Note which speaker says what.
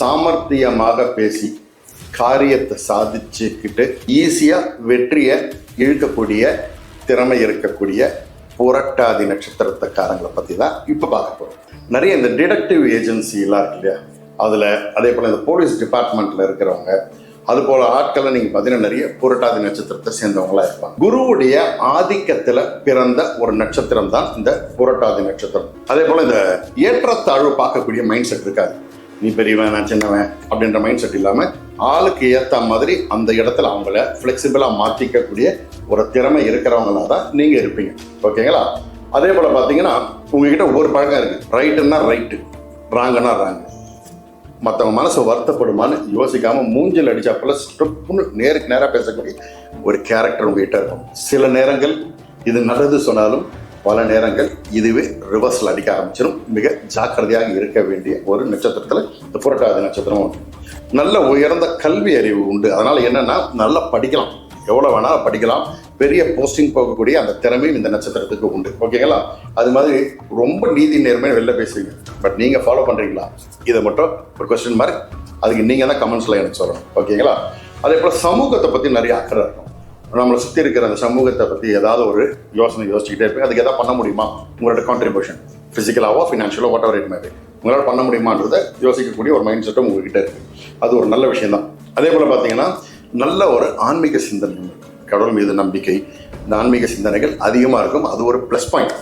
Speaker 1: சாமர்த்தியமாக பேசி காரியத்தை சாதிச்சுக்கிட்டு ஈஸியாக வெற்றியை இழுக்கக்கூடிய திறமை இருக்கக்கூடிய புரட்டாதி நட்சத்திரத்துக்காரங்களை பற்றி தான் இப்போ பார்க்க போகிறோம் நிறைய இந்த டிடக்டிவ் ஏஜென்சிலாம் இருக்கு இல்லையா? அதில் அதே போல் இந்த போலீஸ் டிபார்ட்மெண்ட்டில் இருக்கிறவங்க அது போல் ஆட்களை நீங்கள் பார்த்தீங்கன்னா நிறைய புரட்டாதி நட்சத்திரத்தை சேர்ந்தவங்களா இருப்பாங்க. குருவுடைய ஆதிக்கத்தில் பிறந்த ஒரு நட்சத்திரம் தான் இந்த புரட்டாதி நட்சத்திரம். அதே போல் இந்த ஏற்றத்தாழ்வு பார்க்கக்கூடிய மைண்ட் செட் இருக்காது. நீ பெரியவன் நான் சின்னவன் அப்படின்ற மைண்ட் செட் இல்லாமல் ஆளுக்கு ஏற்ற மாதிரி அந்த இடத்துல அவங்கள ஃப்ளெக்சிபிளாக மாற்றிக்கக்கூடிய ஒரு திறமை இருக்கிறவங்களா தான் நீங்கள் இருப்பீங்க. ஓகேங்களா அதே போல் பார்த்தீங்கன்னா உங்ககிட்ட ஒவ்வொரு பழக்கம் இருக்குது ரைட்டுன்னா ரைட்டு ராங்குன்னா ராங்கு மற்றவங்க மனசு வருத்தப்படுமான்னு யோசிக்காமல் மூஞ்சில் அடிச்சாப்புல ஸ்ட்ரிப்புன்னு நேருக்கு நேராக பேசக்கூடிய ஒரு கேரக்டர் உங்ககிட்ட இருக்கும். சில நேரங்கள் இது நல்லது சொன்னாலும் பல நேரங்கள் இதுவே ரிவர்ஸில் அடிக்க ஆரம்பிச்சிடும் மிக ஜாக்கிரதையாக இருக்க வேண்டிய ஒரு நட்சத்திரத்தில் இந்த புரட்டாதி நட்சத்திரம் உண்டு. நல்ல உயர்ந்த கல்வி அறிவு உண்டு. அதனால் என்னன்னா நல்லா படிக்கலாம். எவ்வளோ வேணாலும் படிக்கலாம். பெரிய போஸ்டிங் போகக்கூடிய அந்த திறமையும் இந்த நட்சத்திரத்துக்கு உண்டு. ஓகேங்களா அது மாதிரி ரொம்ப நீதி நேர்மையை வெளில பேசுவீங்க. பட் நீங்கள் ஃபாலோ பண்ணுறீங்களா இதை மட்டும் ஒரு கொஸ்டின் மார்க் அதுக்கு நீங்கள் தான் கமெண்ட்ஸில் எனக்கு சொல்லணும். ஓகேங்களா அதே போல் சமூகத்தை பற்றி நிறைய அக்கறை இருக்கும். நம்மளை சுற்றி இருக்கிற அந்த சமூகத்தை பற்றி ஏதாவது ஒரு யோசனை யோசிச்சுக்கிட்டே இருப்பீங்க அதுக்கு எதாவது பண்ண முடியுமா? உங்களோட கான்ட்ரிபியூஷன் ஃபிசிக்கலாவோ ஃபினான்ஷியலோ வாட் எவர் இட் மேபி உங்களால் பண்ண முடியுமான்றதை யோசிக்கக்கூடிய ஒரு மைண்ட் செட்டும் உங்ககிட்ட இருக்கு. அது ஒரு நல்ல விஷயம் தான் அதே போல் பார்த்தீங்கன்னா நல்ல ஒரு ஆன்மீக சிந்தனை. கடவுள் மீது நம்பிக்கை. இந்த ஆன்மீக சிந்தனைகள் அதிகமாக இருக்கும். அது ஒரு ப்ளஸ் பாயிண்ட்